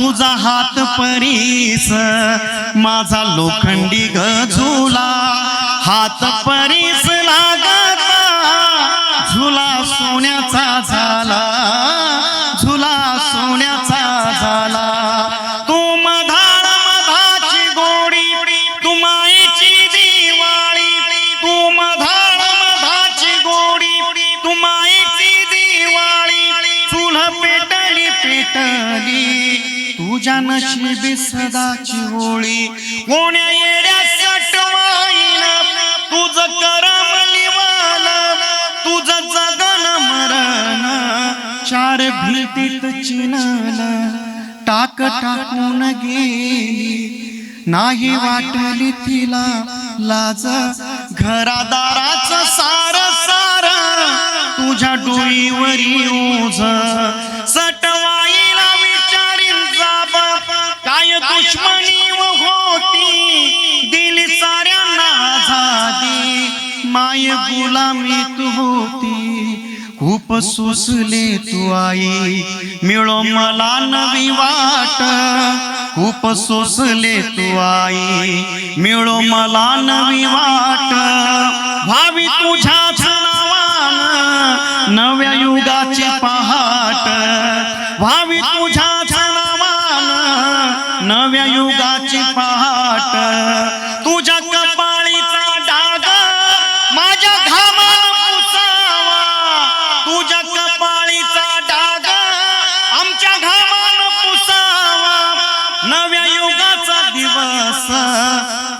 तुझा हात परीस माझा लोखंडी गझुला. हात परीस लागता झुला सोन्याचा झाला. झुला सोन्याचा झाला. तू मधाळ मधाची गोडी तू माईची दिवाळी. तू मधाळ मधाची गोडी तू माईची दिवाळी. चुल पेटली पेटली. तुझ्या नशिबी सदाची होळी. कोण्या येड्या सटवाईना तुझ करम करमली तुझ जगन मरण चार भीतीत चिनल टाक टाकून गेली. नाही वाटली तिला लाज घरादाराच सार सार. तुझ्या डोळीवर ओझ सट दुश्मनी व होती दिली साऱ्यांना आझादी माय तू होती. खूप सुसले तू आई मिळो मला नवी वाट. खूप सोसले तू आई मिळो मला नवी वाट. भावी तुझ्या नावान नव्या युगाची पहाट. भावी तुझ्या छान नव्या युगाची पहाट तुझ्या कपाळीचा डाग माझ्या घामान पुसावा. तुझ्या कपाळीचा डाग आमच्या घामान पुसावा. नव्या युगाचा दिवस.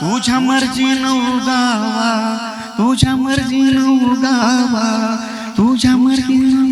तुझ्या मर्जीनं उगावा. तुझ्या मर्जीनं उगावा. तुझ्या मर्जीनं उगावा